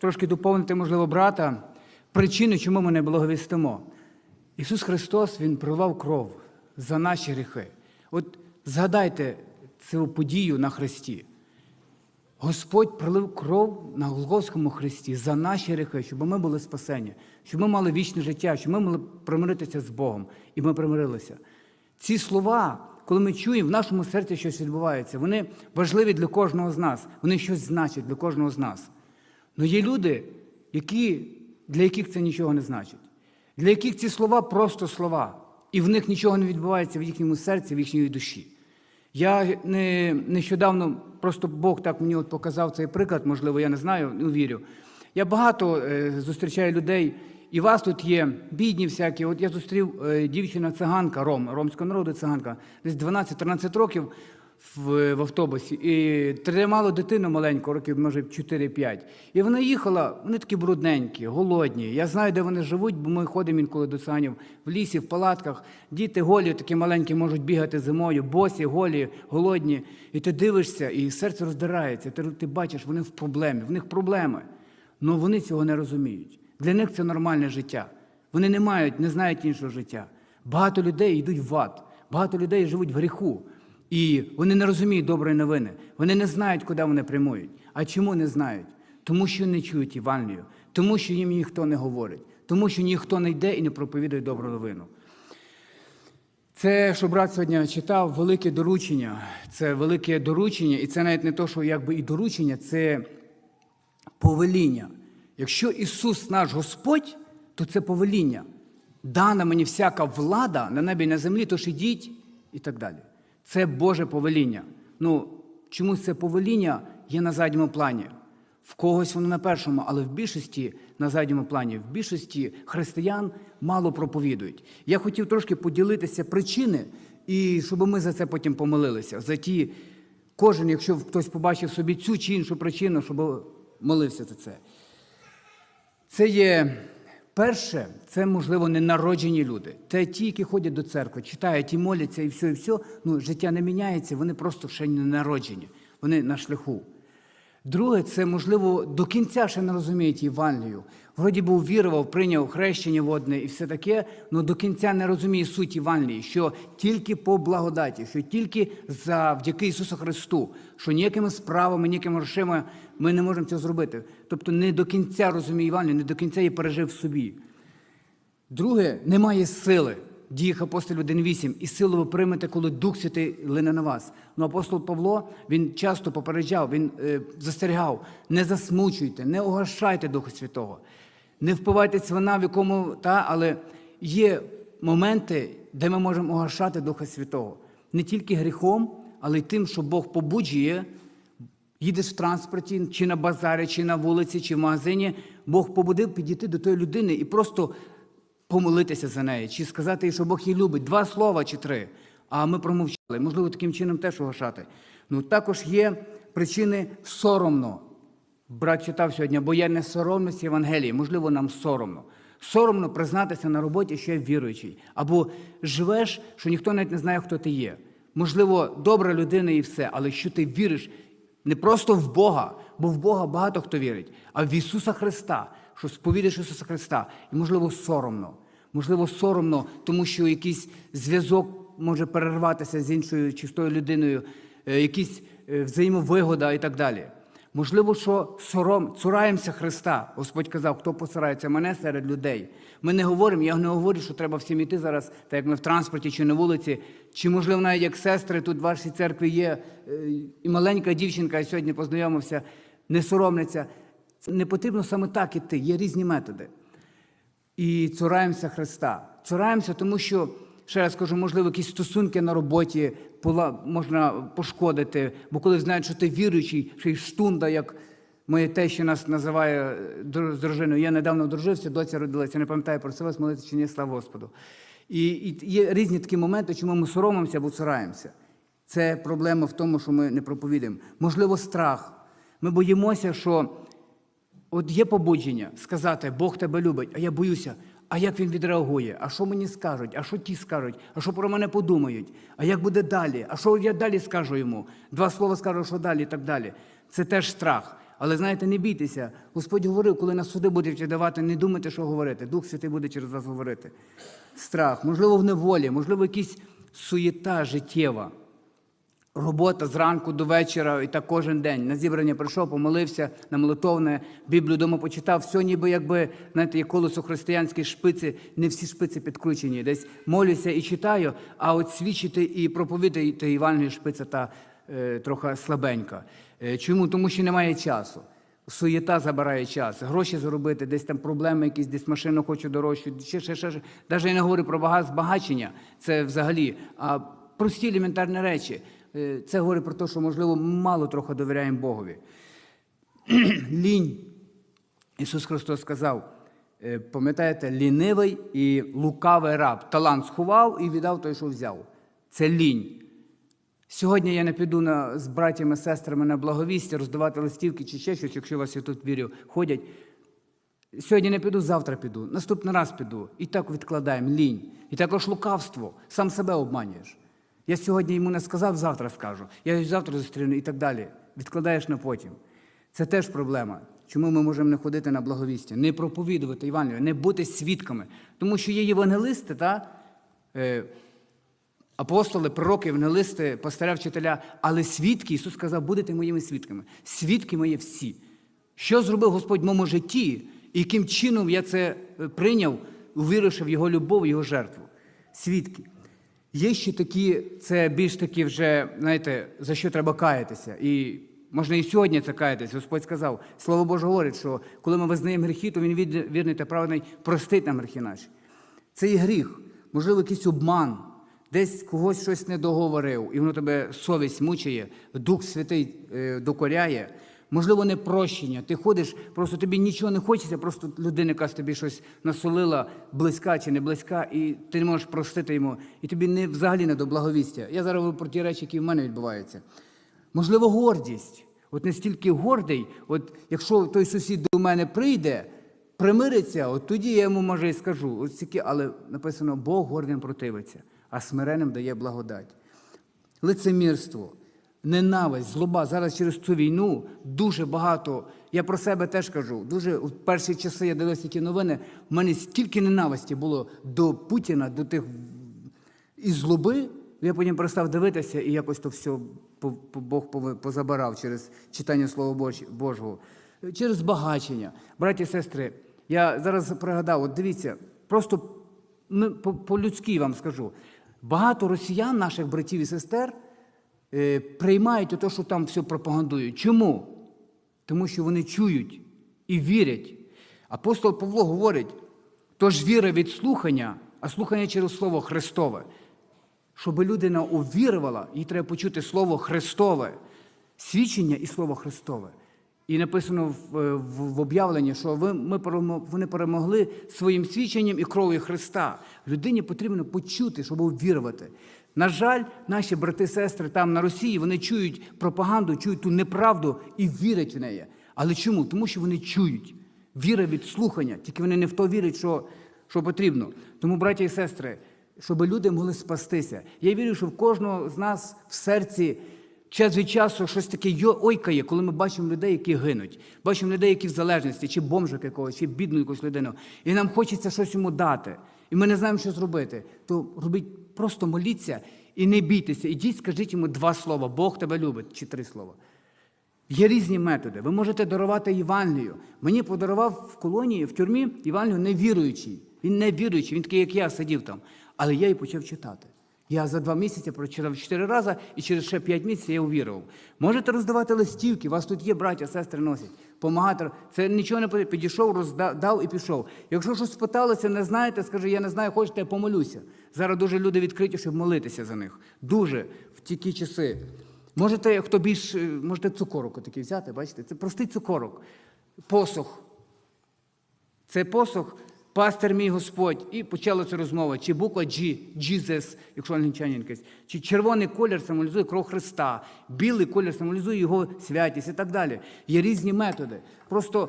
трошки доповнити, можливо, брата, причини, чому ми не благовістимо. Ісус Христос Він проливав кров за наші гріхи. От згадайте цю подію на Христі. Господь пролив кров на Голгофському Христі за наші гріхи, щоб ми були спасені, щоб ми мали вічне життя, щоб ми могли примиритися з Богом. І ми примирилися. Ці слова, коли ми чуємо, в нашому серці щось відбувається, вони важливі для кожного з нас, вони щось значать для кожного з нас. Але є люди, які, для яких це нічого не значить, для яких ці слова просто слова, і в них нічого не відбувається в їхньому серці, в їхній душі. Я не, нещодавно, просто Бог так мені от показав цей приклад, можливо, я не знаю, не вірю. Я багато е, зустрічаю людей, і вас тут є, бідні всякі. От я зустрів е, дівчина-циганка, ром, ромського народу циганка, десь 12-13 років в, в автобусі, і тримала дитину маленьку, років, може, 4-5. І вона їхала, вони такі брудненькі, голодні. Я знаю, де вони живуть, бо ми ходимо інколи до циганів в лісі, в палатках. Діти голі, такі маленькі, можуть бігати зимою, босі, голі, голодні. І ти дивишся, і серце роздирається. Ти, ти бачиш, вони в проблемі, в них проблеми. Але вони цього не розуміють. Для них це нормальне життя. Вони не мають, не знають іншого життя. Багато людей йдуть в ад, багато людей живуть в гріху. І вони не розуміють доброї новини. Вони не знають, куди вони прямують. А чому не знають? Тому що не чують Євангелію, тому що їм ніхто не говорить, тому що ніхто не йде і не проповідує добру новину. Це, що брат сьогодні читав, велике доручення. Це велике доручення, і це навіть не то, що якби і доручення, це повеління. Якщо Ісус наш Господь, то це повеління. Дана мені всяка влада на небі і на землі, тож ідіть і так далі. Це Боже повеління. Ну, чомусь це повеління є на задньому плані. В когось воно на першому, але в більшості на задньому плані, в більшості християн мало проповідують. Я хотів трошки поділитися причини, і щоб ми за це потім помолилися. За ті, кожен, якщо хтось побачив собі цю чи іншу причину, щоб молився за це. Це є перше, це, можливо, ненароджені люди. Це ті, які ходять до церкви, читають і моляться, і все, і все. Ну, життя не міняється, вони просто ще не народжені, вони на шляху. Друге, це, можливо, до кінця ще не розуміють Євангелію. Вроді би увірував, прийняв хрещення водне і все таке, але до кінця не розуміє суть Євангелії, що тільки по благодаті, що тільки завдяки Ісусу Христу, що ніякими справами, ніякими грошима ми не можемо цього зробити. Тобто не до кінця розуміє Євангелію, не до кінця її пережив в собі. Друге, немає сили. Діях апостолів 1.8. І силу ви приймете, коли Дух Святий лине на вас. Ну, апостол Павло він часто попереджав, він е, застерігав: не засмучуйте, не огашайте Духа Святого, не впивайтеся вона, в якому та, але є моменти, де ми можемо огашати Духа Святого. Не тільки гріхом, але й тим, що Бог побуджує. Їдеш в транспорті, чи на базарі, чи на вулиці, чи в магазині, Бог побудив підійти до тої людини і просто помолитися за неї, чи сказати їй, що Бог її любить, два слова чи три. А ми промовчали. Можливо, таким чином теж огашати. Ну, також є причини соромно. Брат читав сьогодні, бо я не соромлюсь Євангелії. Можливо, нам соромно. Соромно признатися на роботі, що я віруючий. Або живеш, що ніхто навіть не знає, хто ти є. Можливо, добра людина і все, але що ти віриш не просто в Бога, бо в Бога багато хто вірить, а в Ісуса Христа, що сповідаєш Ісуса Христа. І, можливо, соромно. Можливо, соромно, тому що якийсь зв'язок може перерватися з іншою чистою людиною, е, якісь е, взаємовигода і так далі. Можливо, що сором, цураємося Христа. Господь казав, хто посирається мене серед людей. Ми не говоримо, я не говорю, що треба всім іти зараз, так як ми в транспорті чи на вулиці, чи, можливо, навіть як сестри тут в вашій церкві є, е, і маленька дівчинка, я сьогодні познайомився, не соромляться. Не потрібно саме так іти, є різні методи. І цураємося Христа. Цураємося, тому що, ще раз кажу, можливо, якісь стосунки на роботі можна пошкодити, бо коли знають, що ти віруючий, ще й штунда, як моє те, що нас називає е, з дружиною. Я недавно одружився, доця родилася, не пам'ятаю про це вас молитися чи ні, слава Господу. І, і є різні такі моменти, чому ми соромимося або цураємося. Це проблема в тому, що ми не проповідуємо. Можливо, страх. Ми боїмося, що От є побудження сказати, Бог тебе любить, а я боюся. А як він відреагує? А що мені скажуть? А що ті скажуть? А що про мене подумають? А як буде далі? А що я далі скажу йому? Два слова скажу, що далі і так далі. Це теж страх. Але знаєте, не бійтеся. Господь говорив, коли на суди будете давати, не думайте, що говорити. Дух Святий буде через вас говорити. Страх, можливо, в неволі, можливо, якась суєта життєва. Робота зранку до вечора і так кожен день. На зібрання прийшов, помолився на молитовне, Біблію дома почитав. Все ніби якби, знаєте, є колесо християнські шпиці, не всі шпиці підкручені. Десь молюся і читаю, а от свідчити і проповідати Івангелію шпиця та е, трохи слабенька. Е, чому? Тому що немає часу. Суєта забирає час, гроші заробити, десь там проблеми якісь, десь машину хочу дорожчу, ще, ще, ще. Навіть я не говорю про багат збагачення, це взагалі, а прості елементарні речі. Е, Це говорить про те, що, можливо, мало трохи довіряємо Богові. Лінь. Ісус Христос сказав, е, пам'ятаєте, лінивий і лукавий раб. Талант сховав і віддав той, що взяв. Це лінь. Сьогодні я не піду на, з братями, сестрами на благовістя, роздавати листівки чи ще щось, якщо у вас я тут вірю, ходять. Сьогодні не піду, завтра піду, наступний раз піду. І так відкладаємо лінь. І також лукавство, сам себе обманюєш. Я сьогодні йому не сказав, завтра скажу. Я завтра зустріну і так далі. Відкладаєш на потім. Це теж проблема. Чому ми можемо не ходити на благовістя, не проповідувати Івангелію, не бути свідками. Тому що є євангелисти, та, е, апостоли, пророки, евангелисти, пастиря, вчителя, але свідки, Ісус сказав, будете моїми свідками. Свідки мої всі. Що зробив Господь в моєму житті, і яким чином я це е, прийняв, увіривши в Його любов, Його жертву. Свідки. Є ще такі, це більш такі вже, знаєте, за що треба каятися. І можна і сьогодні це каятися. Господь сказав, Слово Боже говорить, що коли ми визнаємо гріхи, то Він вірний та праведний простить нам гріхи наші. Це є гріх, можливо, якийсь обман, десь когось щось не договорив, і воно тебе совість мучає, Дух Святий е, докоряє. Можливо, не прощення. Ти ходиш, просто тобі нічого не хочеться, просто людина, яка тобі щось насолила, близька чи не близька, і ти не можеш простити йому, і тобі не, взагалі не до благовістя. Я зараз говорю про ті речі, які в мене відбуваються. Можливо, гордість. От настільки гордий, от якщо той сусід до мене прийде, примириться, от тоді я йому може і скажу. От стільки, але написано, Бог гордим противиться, а смиренним дає благодать. Лицемірство, ненависть, злоба. Зараз через цю війну дуже багато. Я про себе теж кажу. Дуже в перші часи я дивився ті новини. в мене стільки ненависті було до Путіна, до тих і злоби. Я потім перестав дивитися і якось то все Бог позабирав через читання Слова Божого, через збагачення. Браті і сестри, я зараз пригадав, от дивіться, просто по-людськи вам скажу. Багато росіян, наших братів і сестер, приймають те, що там все пропагандують. Чому? Тому що вони чують і вірять. Апостол Павло говорить: тож віра від слухання, а слухання через Слово Христове. Щоб людина увірувала, їй треба почути Слово Христове, свідчення і Слово Христове. І написано в, в, в об'явленні, що ви, ми вони перемогли своїм свідченням і кров'ю Христа. Людині потрібно почути, щоб увірувати. На жаль, наші брати сестри там на Росії вони чують пропаганду, чують ту неправду і вірять в неї. Але чому? Тому що вони чують. Віра від слухання, тільки вони не в то вірять, що, що потрібно. Тому, браті і сестри, щоб люди могли спастися. Я вірю, що в кожного з нас в серці час від часу щось таке ойкає, коли ми бачимо людей, які гинуть, бачимо людей, які в залежності, чи бомжика якогось, чи бідну якусь людину. І нам хочеться щось йому дати. І ми не знаємо, що зробити. То робіть, просто моліться і не бійтеся. Ідіть, скажіть йому два слова. Бог тебе любить, чи три слова. Є різні методи. Ви можете дарувати Євангелію. Мені подарував в колонії, в тюрмі Євангелію невіруючий. Він не віруючий, він такий, як я, сидів там. Але я і почав читати. Я за два місяці прочитав чотири рази, і через ще п'ять місяців я увірував. Можете роздавати листівки, вас тут є браття, сестри носять, помагати. Це нічого не потрібно. Підійшов, роздав і пішов. Якщо щось спиталося, не знаєте, скажи, я не знаю, хочете, я помолюся. Зараз дуже люди відкриті, щоб молитися за них. Дуже в ті часи. Можете, хто більш, е, можете цукорок такий взяти, бачите? Це простий цукорок. Посох. Це посох, пастир мій Господь. І почалася розмова. Чи буква G, Jesus, якщо англічанин якийсь. Чи червоний колір символізує кров Христа, білий колір символізує його святість і так далі. Є різні методи. Просто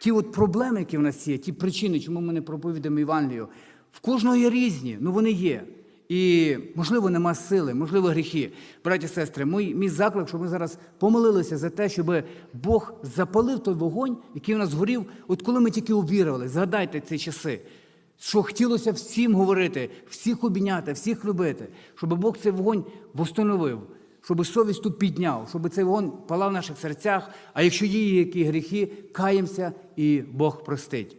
ті от проблеми, які в нас є, ті причини, чому ми не проповідаємо Євангелію, в кожного є різні, ну вони є. І, можливо, нема сили, можливо, гріхи. Браті сестри, мій, мій заклик, щоб ми зараз помолилися за те, щоб Бог запалив той вогонь, який у нас горів, от коли ми тільки увірували. Згадайте ці часи. Що хотілося всім говорити, всіх обійняти, всіх любити, щоб Бог цей вогонь восстановив, щоб совість тут підняв, щоб цей вогонь палав в наших серцях, а якщо є які гріхи, каємося і Бог простить.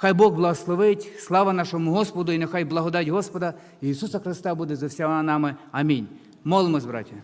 Хай Бог благословить, слава нашому Господу, і нехай благодать Господа Ісуса Христа буде за всіма нами. Амінь. Молимось, браття.